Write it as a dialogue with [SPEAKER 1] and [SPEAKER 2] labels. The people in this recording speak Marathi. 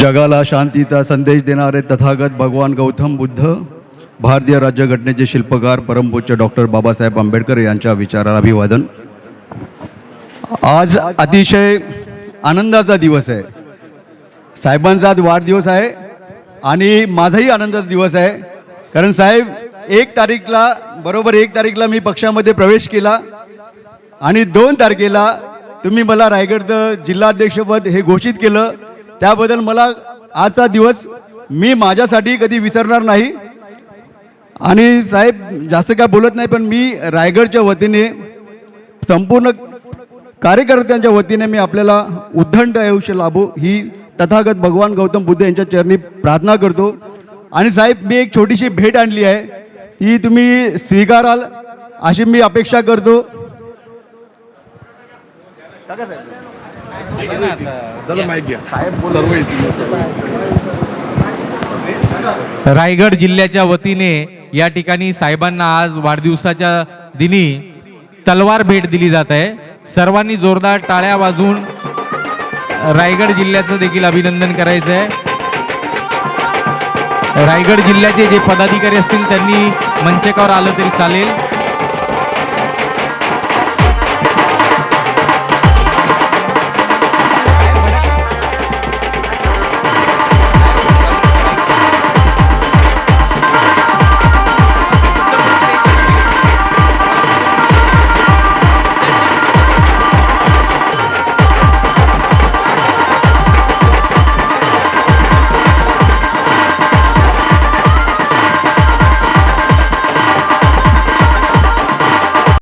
[SPEAKER 1] जगाला शांतीचा संदेश देणारे तथागत भगवान गौतम बुद्ध भारतीय राज्यघटनेचे शिल्पकार परमपूज्य डॉक्टर बाबासाहेब आंबेडकर यांच्या विचाराला अभिवादन. आज अतिशय आनंदाचा दिवस आहे. साहेबांचा आज वाढदिवस आहे आणि माझाही आनंदाचा दिवस आहे. कारण साहेब एक तारीखला बरोबर एक तारीखला मी पक्षामध्ये प्रवेश केला आणि दोन तारखेला तुम्ही मला रायगडचं जिल्हाध्यक्षपद हे घोषित केलं. त्याबद्दल मला आजचा दिवस मी माझ्यासाठी कधी विसरणार नाही. आणि साहेब जास्त काय बोलत नाही पण मी रायगडच्या वतीने संपूर्ण कार्यकर्त्यांच्या वतीने मी आपल्याला उद्दंड आयुष्य लाभो ही तथागत भगवान गौतम बुद्ध यांच्या चरणी प्रार्थना करतो. आणि साहेब मी एक छोटीशी भेट आणली आहे. ती तुम्ही स्वीकाराल अशी मी अपेक्षा करतो.
[SPEAKER 2] रायगड जिल्ह्याच्या वतीने या ठिकाणी साहेबांना आज वाढदिवसाच्या दिनी तलवार भेट दिली जात आहे. सर्वांनी जोरदार टाळ्या वाजवून रायगड जिल्ह्याचं देखील अभिनंदन करायचं आहे. रायगड जिल्ह्याचे जे पदाधिकारी असतील त्यांनी मंचकावर आलं तरी चालेल.